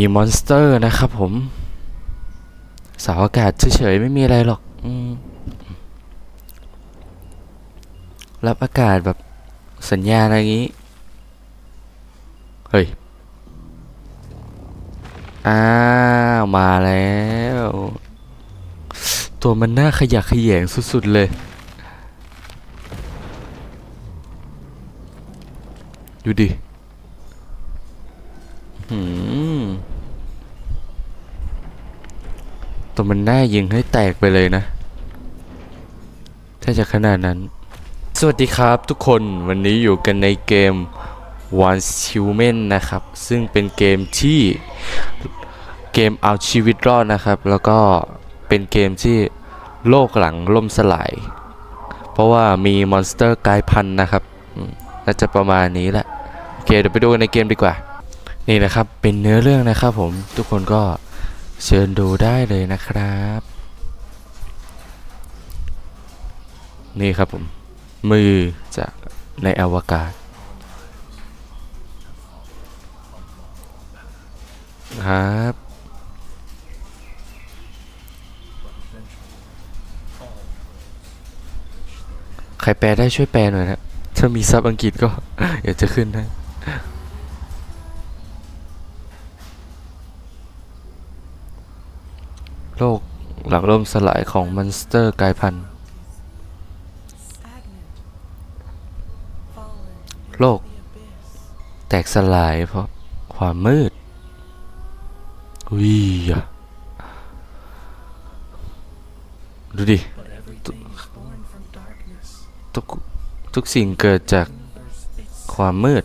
มีมอนสเตอร์นะครับผมสาวอากาศเฉยๆไม่มีอะไรหรอกอรับอากาศแบบสัญญาณอะไรอย่างนี้ เฮ้ย อ้าว มาแล้ว ตัวมันน่าขยักขยงสุดๆเลย ดูดิ หืม ตัวมันน่ายิงให้แตกไปเลยนะ ถ้าจะขนาดนั้น สวัสดีครับทุกคนวันนี้อยู่กันในเกม One Human นะครับ ซึ่งเป็นเกมที่เกมเอาชีวิตรอดนะครับ แล้วก็เป็นเกมที่โลกหลังล่มสลาย เพราะว่ามีมอนสเตอร์กลายพันธุ์นะครับน่าจะประมาณนี้แหละโอเคเดี๋ยวไปดูกันในเกมดีกว่า นี่นะครับเป็นเนื้อเรื่องนะครับผมทุกคนก็ เชิญดูได้เลยนะครับ นี่ครับผม มือจากในอวกาศครับ ใครแปลได้ช่วยแปลหน่อยนะ ถ้ามีซับอังกฤษก็อยากจะขึ้นให้ โลกหลังล่มสลายของมอนสเตอร์กลายพันธุ์ โลก แตกสลายเพราะความมืดวิอะดูดิ ทุกทุกสิ่งเกิดจากความมืด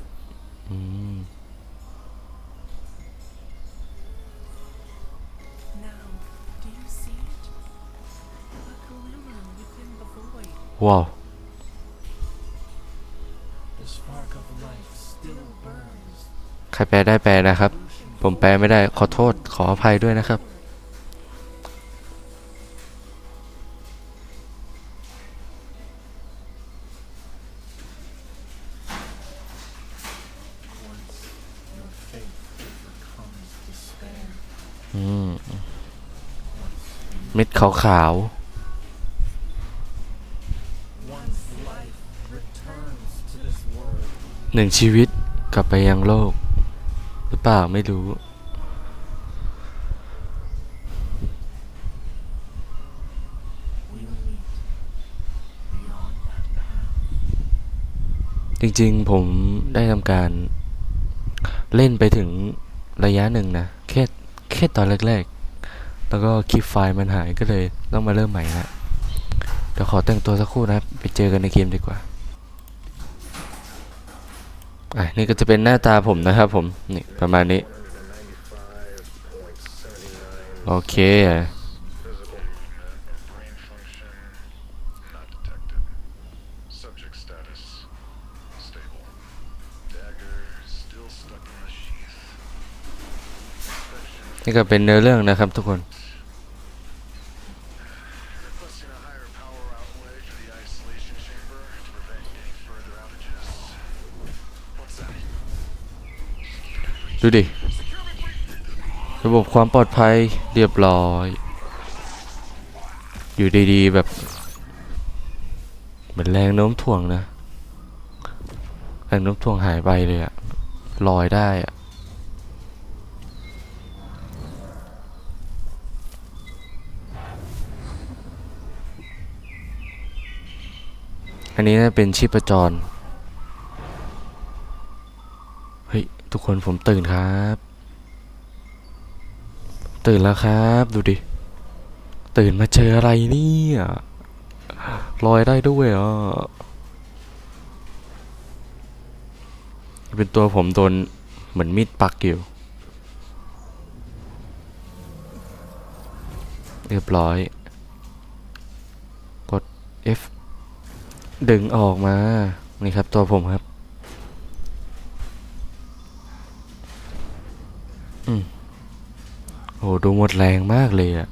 ว้าว The spark of life still burns. ใครแปลได้แปลนะครับ ผมแปลไม่ได้ขอโทษขออภัยด้วยนะครับ Your faith becomes despair. อืม เม็ดขาว Once หนึ่งชีวิตกลับไปยังโลก หรือเปล่าไม่รู้ จริงๆผมได้ทำการเล่นไปถึงระยะหนึ่งนะ แค่แค่ตอนแรกๆ แล้วก็คลิปไฟล์มันหายก็เลยต้องมาเริ่มใหม่นะเดี๋ยวขอแต่งตัวสักครู่นะครับ ไปเจอกันในเกมดีกว่า นี่ก็จะเป็นหน้าตาผมนะครับผม นี่ประมาณนี้ โอเคนี่ก็เป็นเนื้อเรื่องนะครับทุกคน ดูดิ ระบบความปลอดภัยเรียบร้อย อยู่ดีๆ แบบ เหมือนแรงโน้มถ่วงนะ แรงโน้มถ่วงหายไปเลยอะลอยได้อะอันนี้น่าเป็นชีพจร เฮ้ย ทุกคนผมตื่นครับ ตื่นแล้วครับ ดูดิ ตื่นมาเจออะไรเนี่ยลอยได้ด้วยอะเป็นตัวผมโดนเหมือนมีดปักอยู่ เรียบร้อย กด F ดึงออกมา นี่ครับตัวผมครับ โอ้ดูหมดแรงมากเลยอะ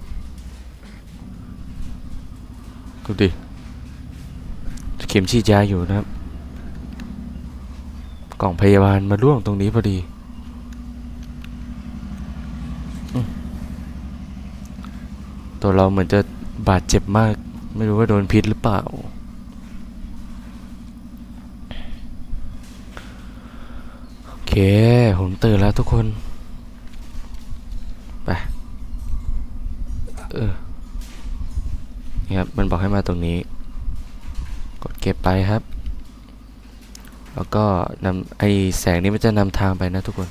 ดูดิ เข็มฉีดยาอยู่นะครับ กล่องพยาบาลมาล่วงตรงนี้พอดี ตัวเราเหมือนจะบาดเจ็บมาก ไม่รู้ว่าโดนพิษหรือเปล่า โอเค ผมตื่นแล้วทุกคน เออนี่ครับมันบอกให้มาตรงนี้ กดเก็บไปครับ แล้วก็นำไอแสงนี้มันจะนำทางไปนะทุกคน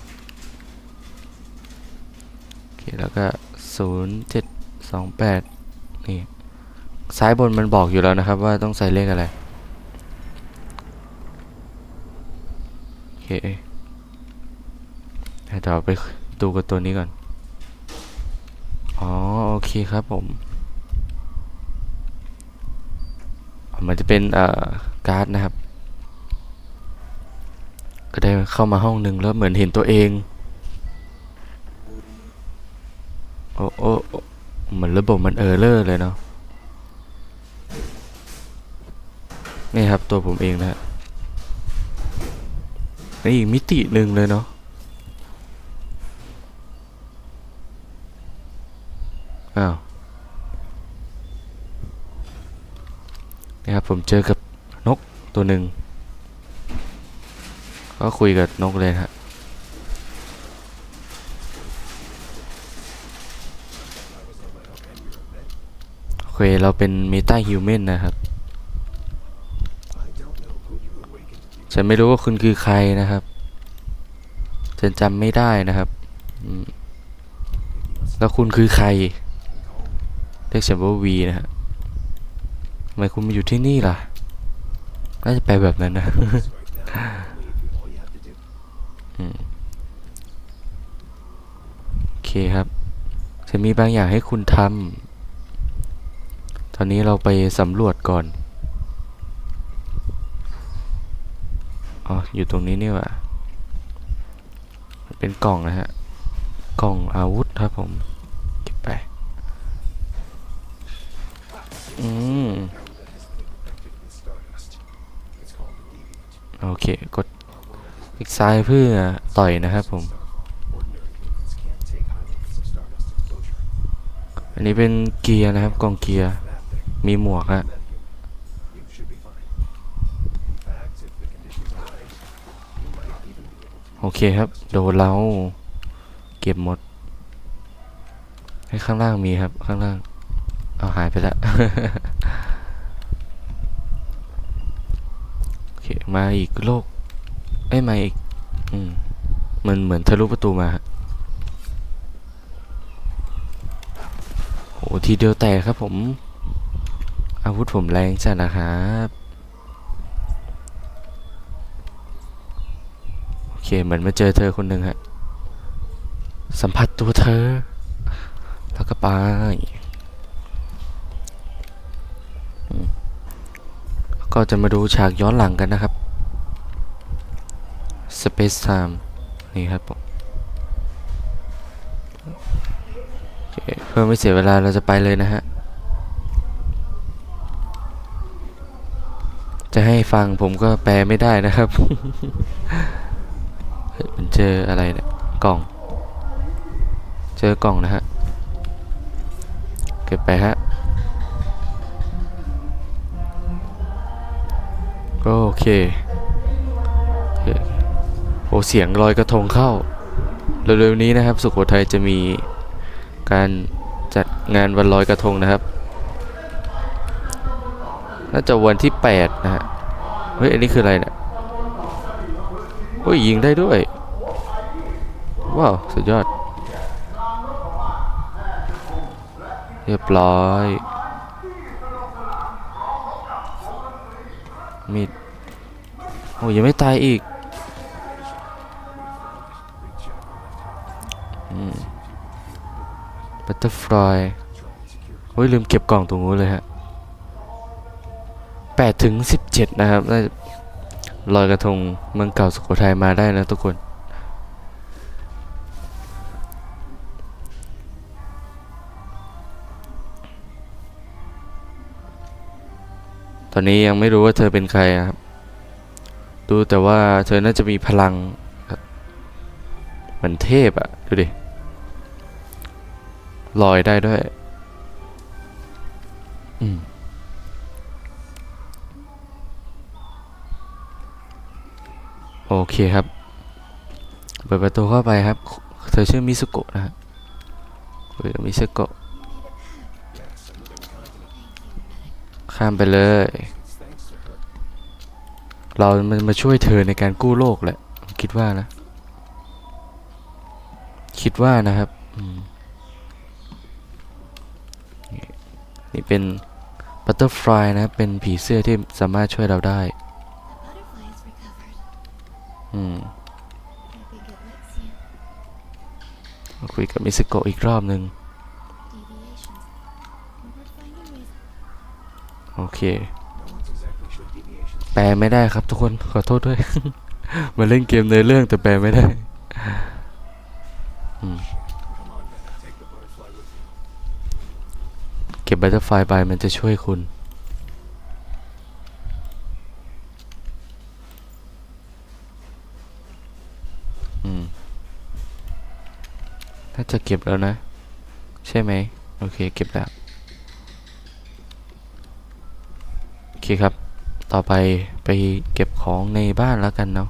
โอเคแล้วก็ศูนย์เจ็ดสองแปดนี่ซ้ายบนมันบอกอยู่แล้วนะครับว่าต้องใส่เลขอะไรโอเคเดี๋ยวไปดูกับตัวนี้ก่อน อ๋อ เคครับผม มันจะเป็นเอ่อการ์ดนะครับ ก็ได้เข้ามาห้องหนึ่งแล้วเหมือนเห็นตัวเอง โอ้โอ้โอ้เหมือนระบบมันเออร์เลอร์เลยเนาะ นี่ครับตัวผมเองนะฮะนี่อีกมิติหนึ่งเลยเนาะ อ้าว นี่ครับผมเจอกับนก ตัวหนึ่งก็คุยกับนกเลยฮะโอเค เราเป็นเมตาฮิวแมนนะครับ ฉันไม่รู้ว่าคุณคือใครนะครับ ฉันจำไม่ได้นะครับ แล้วคุณคือใคร เรียกฉันว่าวีนะฮะทำไมคุณมาอยู่ที่นี่ล่ะ น่าจะไปแบบนั้นนะโอเคครับ จะมีบางอย่างให้คุณทำตอนนี้เราไปสำรวจก่อน อ๋อ อยู่ตรงนี้นี่ว่าเป็นกล่องนะฮะ กล่องอาวุธครับผม โอเค กดคลิกซ้ายเพื่อต่อยนะครับผม อันนี้เป็นเกียร์นะครับกล่องเกียร์ มีหมวกฮะโอเคครับ โดนเราเก็บหมด ให้ข้างล่างมีครับ ข้างล่าง เอาหายไปแล้ว โอเค มาอีกโลก เอ้ยมาอีก อืมมันเหมือนทะลุประตูมาฮะโหทีเดียวแตกครับผม อาวุธผมแรงจัดนะครับ โอเคเหมือนมาเจอเธอคนหนึ่งฮะ สัมผัสตัวเธอ แล้วก็ไป ก็จะมาดูฉากย้อนหลังกันนะครับ Space Time นี่ครับผมเพื่อไม่เสียเวลาเราจะไปเลยนะฮะ จะให้ฟังผมก็แปลไม่ได้นะครับเฮ้ยมันเจออะไรเนี่ยกล่อง เจอกล่องนะฮะ เก็บไปฮะ โอเค โอเคโอ้เสียงลอยกระทงเข้า เร็วๆนี้นะครับ สุโขทัยจะมีการจัดงานวันลอยกระทงนะครับ น่าจะวันที่ 8 นะฮะ เฮ้ย อันนี้คืออะไรเนี่ยเฮ้ย ยิงได้ด้วย ว้าว สุดยอด เรียบร้อย มีด โอ้ยยังไม่ตายอีกบัตเตอร์ฟลายโอ้ยลืมเก็บกล่องตรงนู้นเลยฮะ8ถึง 17 นะครับลอยกระทงเมืองเก่าสุโขทัยมาได้นะทุกคน ตอนนี้ยังไม่รู้ว่าเธอเป็นใครครับ ดูแต่ว่าเธอน่าจะมีพลังเหมือนเทพอะดูดิ ลอยได้ด้วย อืมโอเคครับ เปิดประตูเข้าไปครับ เธอชื่อมิสุโกะนะฮะมิสุโกะ ข้ามไปเลย เรามันมาช่วยเธอในการกู้โลกแหละ คิดว่านะ คิดว่านะครับอืมนี่นี่เป็นบัตเตอร์ฟลายนะครับเป็นผีเสื้อที่สามารถช่วยเราได้ Butterfly is recovered. อืม Maybe get Lexia. มาคุยกับมิสโกะอีกรอบหนึ่ง โอเค แปลไม่ได้ครับทุกคนขอโทษด้วย มาเล่นเกมในอเรื่องแต่แปลไม่ได้เก็บบัตเตอร์ไฟไปมันจะช่วยคุณ อืม น่าจะเก็บแล้วนะ ใช่ไหม โอเค เก็บแล้ว โอเคครับ ต่อไปไปเก็บของในบ้านแล้วกันเนาะ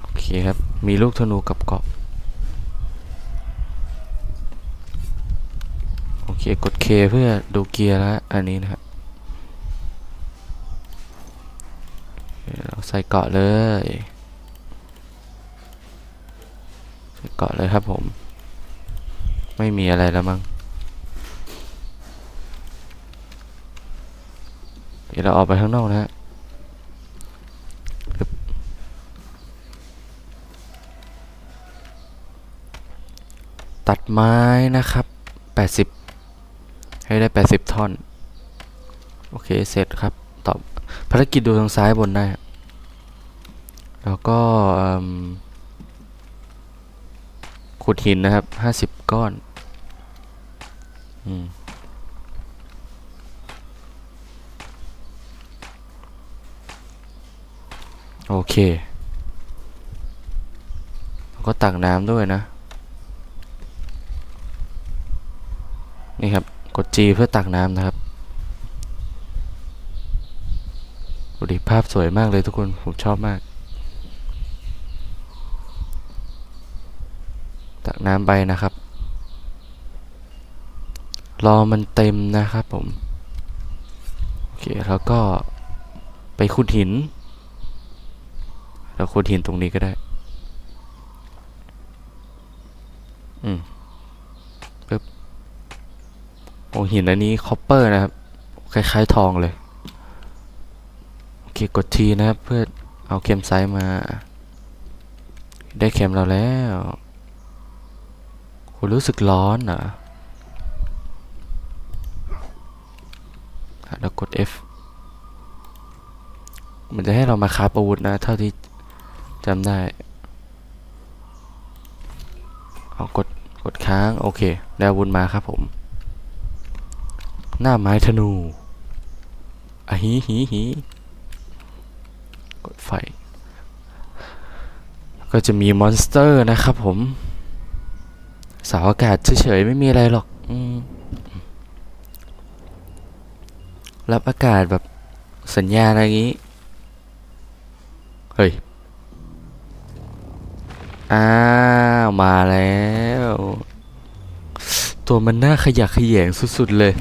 โอเคครับ มีลูกธนูกับเกาะ โอเค กด K เพื่อดูเกียร์แล้วอันนี้นะครับเราใส่เกาะเลย ใส่เกาะเลยครับผม ไม่มีอะไรแล้วมั้ง เดี๋ยวเราออกไปข้างนอกนะฮะตัดไม้นะครับ80ให้ได้80ท่อน โอเค เสร็จครับ ตอบภารกิจดูทางซ้ายบนได้ แล้วก็ขุดหินนะครับ50ก้อน อืม โอเคแล้วก็ตักน้ำด้วยนะ นี่ครับ กด G เพื่อตักน้ำนะครับดูดิภาพสวยมากเลยทุกคน ผมชอบมาก ตักน้ำไปนะครับ รอมันเต็มนะครับผม โอเค แล้วก็ไปขุดหิน เราขุดหินตรงนี้ก็ได้ อืมปึ๊บโอ้หินอันนี้คอปเปอร์นะครับ คล้าย ๆ ทองเลย โอเค กดทีนะครับ เพื่อเอาเข็มไซส์มา ได้เข็มเราแล้วคุณรู้สึกร้อนเหรออะแล้วกด F มันจะให้เรามาคราฟอาวุธนะ เท่าที่ จำได้เอากดกดค้าง โอเคได้วุธมาครับผม หน้าไม้ธนูอะฮีฮีฮีกดไฟ ก็จะมีมอนสเตอร์นะครับผม สาวอากาศเฉยๆ ไม่มีอะไรหรอกอรับอากาศแบบสัญญาณอะไรอย่างนี้ เฮ้ย อ้าวมาแล้ว ตัวมันน่าขยะแขยงสุดๆเลย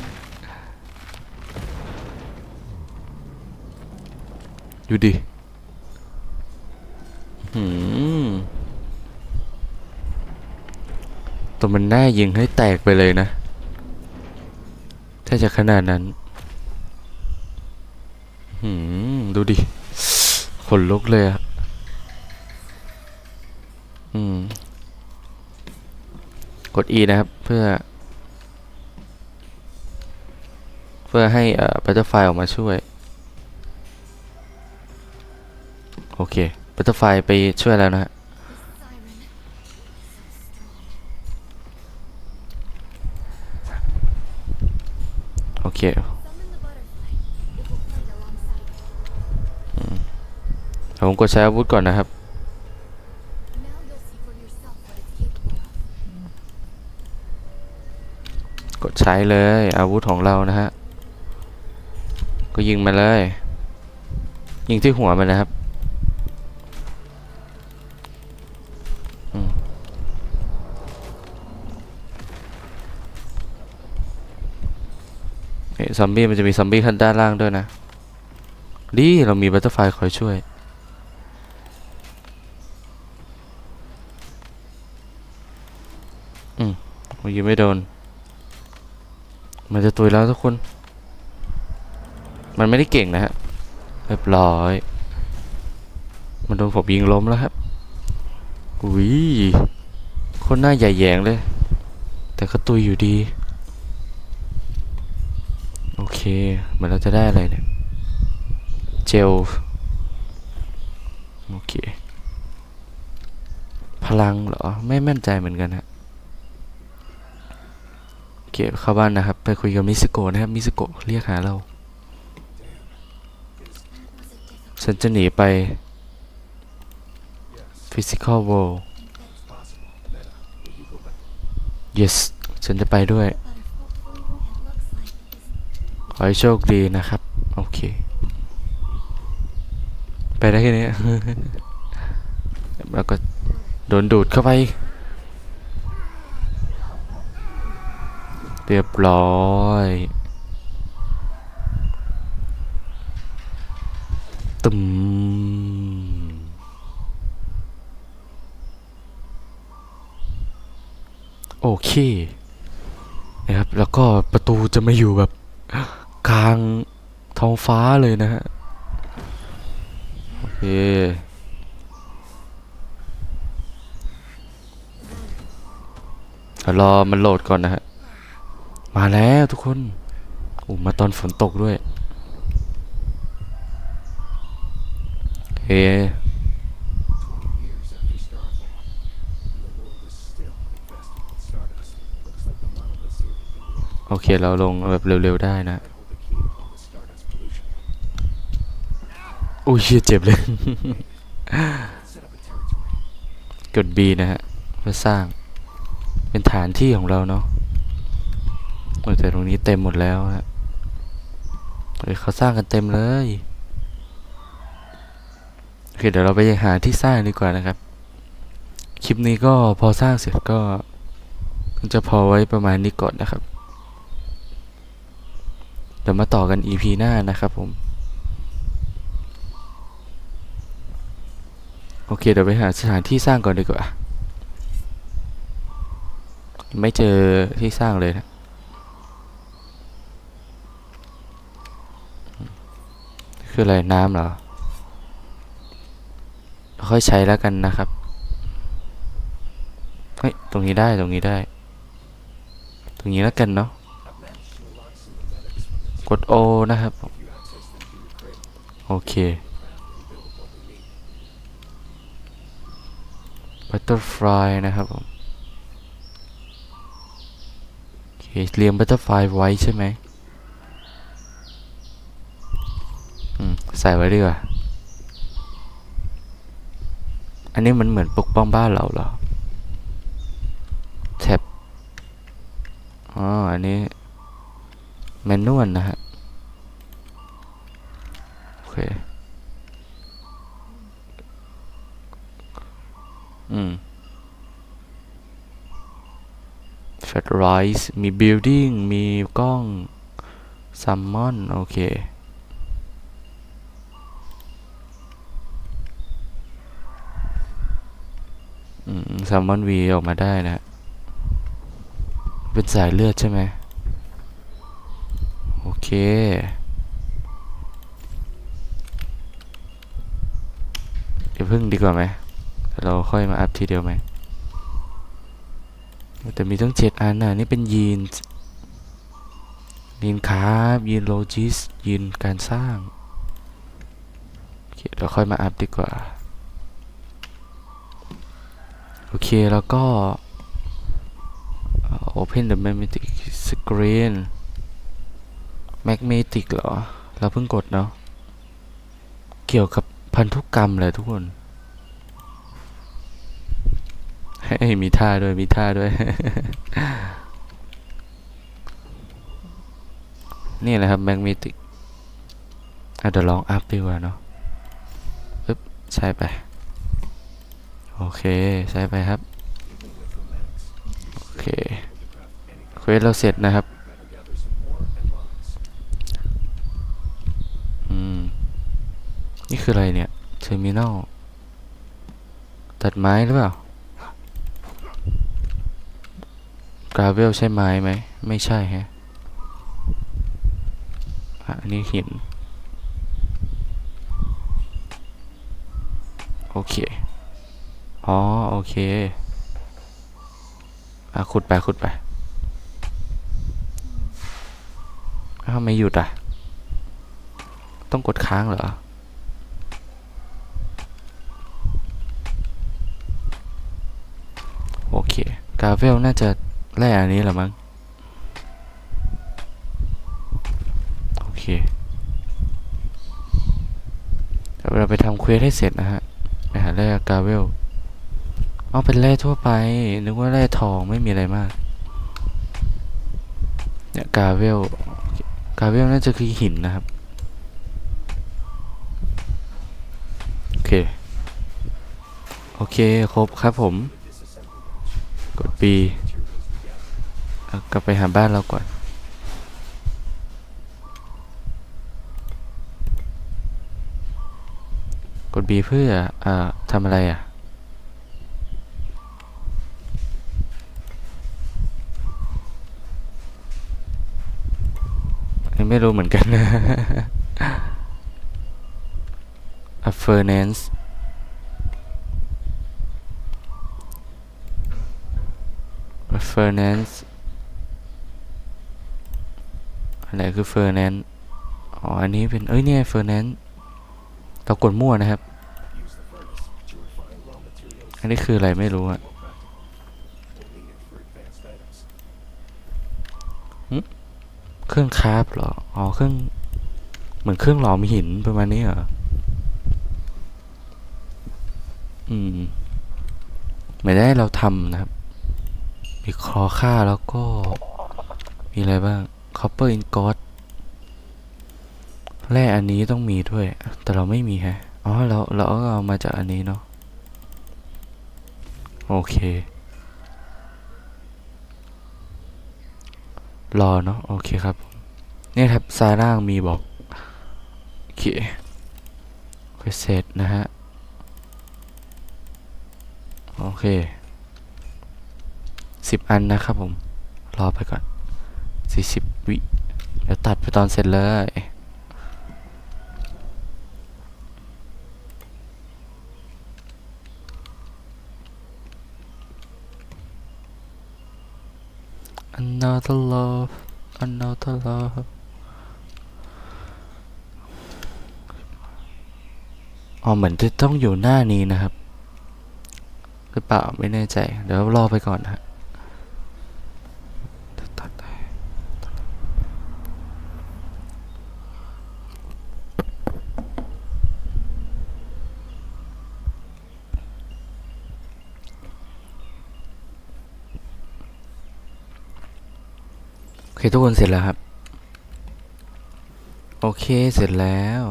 ดูดิหืมตัวมันน่ายิงให้แตกไปเลยนะ ถ้าจะขนาดนั้นหืมดูดิขนลุกเลยอะ กด E นะครับ เพื่อ เพื่อให้เอ่อบัตเตอร์ไฟออกมาช่วย โอเคบัตเตอร์ไฟไปช่วยแล้วนะฮะโอเคผมกดใช้อาวุธก่อนนะครับ ใช้เลยอาวุธของเรานะฮะ ก็ยิงมาเลย ยิงที่หัวมันนะครับอืมเอ๊ะซอมบี้มันจะมีซอมบี้ขั้นด้านล่างด้วยนะ ดีเรามีบัตเตอร์ไฟคอยช่วย อืมเมื่อกี้ไม่โดน มันจะตุยแล้วทุกคน มันไม่ได้เก่งนะฮะเรียบร้อย มันโดนผมยิงล้มแล้วครับอุ้ยคนหน้าใหญ่แยงเลย แต่ก็ตุยอยู่ดี โอเค เหมือนเราจะได้อะไรเนี่ย เจล โอเค พลังเหรอ ไม่มั่นใจเหมือนกันฮะ เข้าบ้านนะครับ ไปคุยกับมิสโกะนะครับมิสโกะเรียกหาเรา ฉันจะหนีไป Physical World yes ฉันจะไปด้วย ขอให้โชคดีนะครับ โอเค ไปได้แค่นี้ แล้วก็โดนดูดเข้าไป เรียบร้อยตึมโอเคนะครับแล้วก็ประตูจะมาอยู่แบบกลางท้องฟ้าเลยนะฮะโอเคเดี๋ยวรอมันโหลดก่อนนะฮะ มาแล้วทุกคนโอ้มาตอนฝนตกด้วยโอเคโอเค เราลงแบบเร็ว ๆ ได้นะอุ้ยเจ็บเลย กด B นะฮะ เพื่อสร้างเป็นฐานที่ของเราเนาะ อ้ยแต่ตรงนี้เต็มหมดแล้วฮะเฮ้ยเขาสร้างกันเต็มเลยโอเคเดี๋ยวเราไปหาที่สร้างดีกว่านะครับ คลิปนี้ก็พอสร้างเสร็จก็จะพอไว้ประมาณนี้ก่อนนะครับ เดี๋ยวมาต่อกัน EP หน้านะครับผม โอเคเดี๋ยวไปหาสถานที่สร้างก่อนดีกว่า ไม่เจอที่สร้างเลยนะ คืออะไรน้ำเหรอรค่อยใช้แล้วกันนะครับ เฮ้ย ตรงนี้ได้ตรงนี้ได้ ตรงนี้แล้วกันเนาะ กด O นะครับ โอเค Butterfly นะครับผม โอเคเรียง Butterfly ไว้ใช่ไหมอืม ใส่ไว้ดีกว่า อันนี้มันเหมือนปกป้องบ้านเราเหรอแท็บอ๋อ อันนี้แมนนวลนะฮะ โอเค อืมแฟลชไรส์มี building มีกล้องซัมมอนโอเค ซัมมอนวีออกมาได้นะ เป็นสายเลือดใช่ไหม โอเค เดี๋ยวพึ่งดีกว่าไหม เราค่อยมาอัพทีเดียวไหม แต่มีตั้งเจ็ดอันน่ะ นี่เป็นยีนยีนคาร์บยีนโลจิส ยีนการสร้าง โอเค เราค่อยมาอัพดีกว่า โอเค แล้วก็ Open the magnetic screen magnetic เหรอ เราเพิ่งกดเนาะ เกี่ยวกับพันธุกรรมเลยทุกคน ให้มีท่าด้วย มีท่าด้วย นี่แหละครับแมกเมติกเดี๋ยวลองอัพดีกว่าเนาะปึ๊บใช่ไป โอเค ใช่ไปครับ โอเค เควสเราเสร็จนะครับ อืม นี่คืออะไรเนี่ย เทอร์มินอล ตัดไม้หรือเปล่า กราเวลใช่ไม้ไหม ไม่ใช่ฮะอันนี้หิน โอเค อ๋อ โอเค อะ ขุดไป ขุดไปอ้าวทำไมหยุดอะ ต้องกดค้างเหรอ โอเค กาเวลน่าจะแร่อันนี้แหละมั้ง โอเคเดี๋ยวเราไปทำเควสให้เสร็จนะฮะไปหาแร่กาเวล เอาเป็นแร่ทั่วไป นึกว่าแร่ทองไม่มีอะไรมาก เนี่ยกาเวล กาเวลน่าจะคือหินนะครับ โอเค โอเค ครบครับผม กด B เอากลับไปหาบ้านเราก่อนกด B เพื่ออ่าทำอะไรอะ อันนี้ ไม่รู้เหมือนกันนะ a furnace a furnace อะไรคือ furnace อ๋อ อันนี้เป็น เอ้ย เนี่ย furnace เรากดมั่วนะครับ อันนี้คืออะไรไม่รู้อะหึเค รื่องคราฟเหรอ อ๋อ เครื่อง เหมือนเครื่องหลอมหินประมาณนี้เหรอ อืม ไม่ได้เราทำนะครับ มีคอค่าแล้วก็ มีอะไรบ้าง copper ingot แร่อันนี้ต้องมีด้วย แต่เราไม่มีแฮะ อ๋อ เรา เราก็เอามาจากอันนี้เนาะ โอเครอเนาะโอเคครับเนี่ยครับซ้ายล่างมีบอกโอเคไปเสร็จนะฮะ โอเคสิบอันนะครับผม รอไปก่อนสี่สิบวิ เดี๋ยวตัดไปตอนเสร็จเลย Another love Another love อ๋อเหมือนจะต้องอยู่หน้านี้นะครับ หรือเปล่าไม่แน่ใจ เดี๋ยวรอไปก่อนนะฮะตัดได้โอเค ทุกคนเสร็จแล้วครับ โอเคเสร็จแล้ว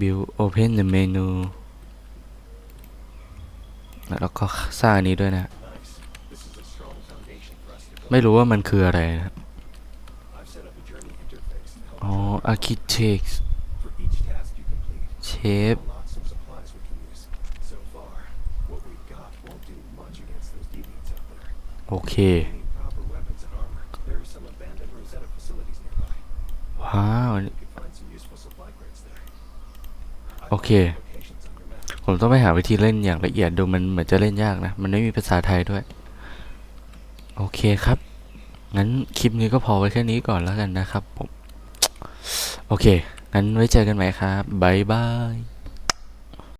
Build Open the menu แล้วก็สร้างอันนี้ด้วยนะ ไม่รู้ว่ามันคืออะไรนะครับอ๋อ architect shape โอเค ว้าว โอเค ผมต้องไปหาวิธีเล่นอย่างละเอียดดูมันเหมือนจะเล่นยากนะ มันไม่มีภาษาไทยด้วย โอเคครับ งั้นคลิปนี้ก็พอไว้แค่นี้ก่อนแล้วกันนะครับผม โอเค งั้นไว้เจอกันใหม่ครับ บ๊ายบาย